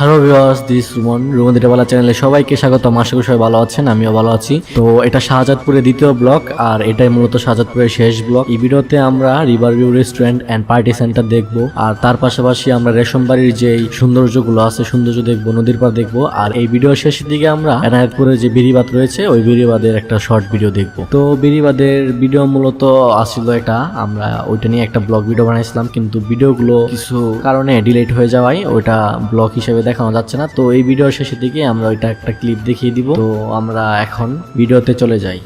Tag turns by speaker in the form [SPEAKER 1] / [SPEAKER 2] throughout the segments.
[SPEAKER 1] Hello viewers this Suman Ruman দিটাবালা চ্যানেলে সবাইকে স্বাগত আশা করি সবাই ভালো আছেন, আমিও ভালো আছি। তো এটা শাহজাদপুরের দ্বিতীয় ব্লক, আর এটাই মূলত শাহজাদপুরের শেষ ব্লক। এই ভিডিওতে আমরা river view restaurant and party centre দেখব, আর তার পাশাপাশি আমরা রেশমবাড়ির যে সৌন্দর্যগুলো আছে, সৌন্দর্য দেখব, নদীর পার দেখব, আর এই ভিডিও শেষের দিকে আমরা এনায়তপুরের যে বিরিবাদ রয়েছে, ওই বিরিবাদের একটা শর্ট ভিডিও দেখব। তো বিরিবাদের ভিডিও মূলত আসছিল এটা আমরা ওইটা নিয়ে একটা ব্লগ ভিডিও বানাইছিলাম, কিন্তু ভিডিওগুলো কিছু কারণে ডিলেট হয়ে যাওয়ায় ওইটা ব্লগ হিসেবে দেখানো যাচ্ছে না। তো এই ভিডিওর শেষের দিকে আমরা ওইটা একটা ক্লিপ দেখিয়ে দিব। তো আমরা এখন ভিডিওতে চলে যাই।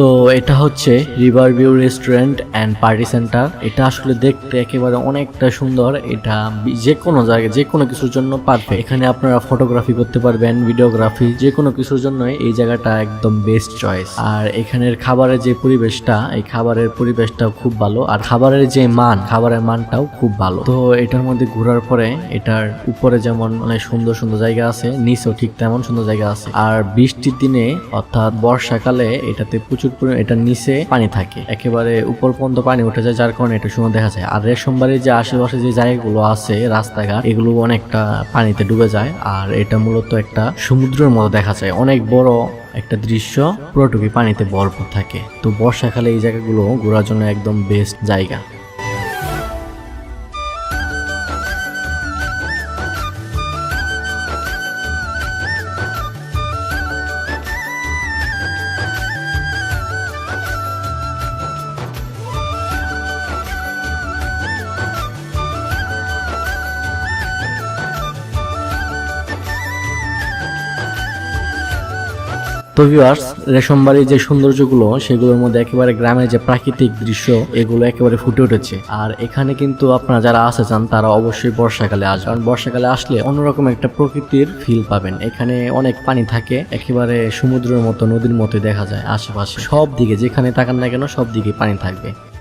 [SPEAKER 1] তো এটা হচ্ছে river view restaurant and party centre এটা আসলে দেখতে একেবারে অনেকটা সুন্দর। এটা যে কোনো জায়গায় যে কোনো কিছুর জন্য পারফেক্ট এখানে আপনারা ফটোগ্রাফি করতে পারবেন ভিডিওগ্রাফি যে কোনো কিছুর জন্য এই জায়গাটা একদম বেস্ট চয়েস আর এখানের খাবারের যে পরিবেশটা, এই খাবারের পরিবেশটাও খুব ভালো। আর খাবারের যে মান, খাবারের মানটাও খুব ভালো। তো এটার মধ্যে ঘোরার পরে, এটার উপরে যেমন অনেক সুন্দর সুন্দর জায়গা আছে, নিচেও ঠিক তেমন সুন্দর জায়গা আছে। আর বৃষ্টির দিনে, অর্থাৎ বর্ষাকালে, এটাতে প্রচুর পরিমাণে এটার নিচে পানি থাকে। একেবারে উপর পর্যন্ত পানি উঠে যায়, যার কারণে এটা সময় দেখা যায়। আর রেশমবাড়ির যে আশেপাশে যে জায়গাগুলো আছে, রাস্তাঘাট, এগুলো অনেকটা পানিতে ডুবে যায়। আর এটা মূলত একটা সমুদ্রের মতো দেখা যায়। অনেক বড় একটা দৃশ্য, পুরোটুকুই পানিতে ভরপুর থাকে। তো বর্ষাকালে এই জায়গাগুলো ঘোরার জন্য একদম বেস্ট জায়গা। তো ভিউয়ার্স রেশমবাড়ির যে সৌন্দর্যগুলো, সেগুলোর মধ্যে একেবারে গ্রামের যে প্রাকৃতিক দৃশ্য, এগুলো একেবারে ফুটে উঠেছে। আর এখানে কিন্তু আপনারা যারা আসে চান, তারা অবশ্যই বর্ষাকালে আসবেন। কারণ বর্ষাকালে আসলে অন্যরকম একটা প্রকৃতির ফিল পাবেন। এখানে অনেক পানি থাকে, একেবারে সমুদ্রের মতো, নদীর মতো দেখা যায় আশেপাশে। সব দিকে যেখানে তাকান না কেন সব দিকে পানি থাকবে।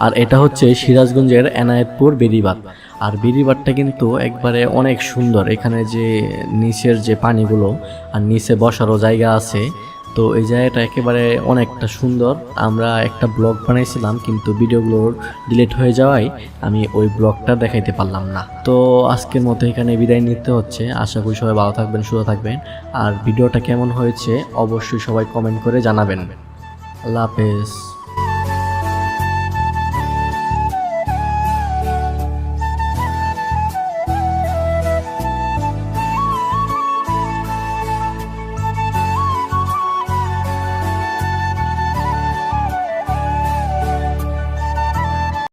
[SPEAKER 1] আর এটা হচ্ছে সিরাজগঞ্জের এনায়েতপুর বেরিবাদ আর বেরিবাদটা কিন্তু একবারে অনেক সুন্দর। এখানে যে নিচের যে পানিগুলো, আর নিচে বসারও জায়গা আছে। তো এই জায়গাটা একেবারে অনেকটা সুন্দর। আমরা একটা ব্লগ বানাইছিলাম, কিন্তু ভিডিওগুলো ডিলিট হয়ে যাওয়ায় আমি ওই ব্লগটা দেখাইতে পারলাম না। তো আজকের মতো এখানে বিদায় নিতে হচ্ছে। আশা করি সবাই ভালো থাকবেন, সুস্থ থাকবেন। আর ভিডিওটা কেমন হয়েছে, অবশ্যই সবাই কমেন্ট করে জানাবেন। আল্লাহ হাফেজ।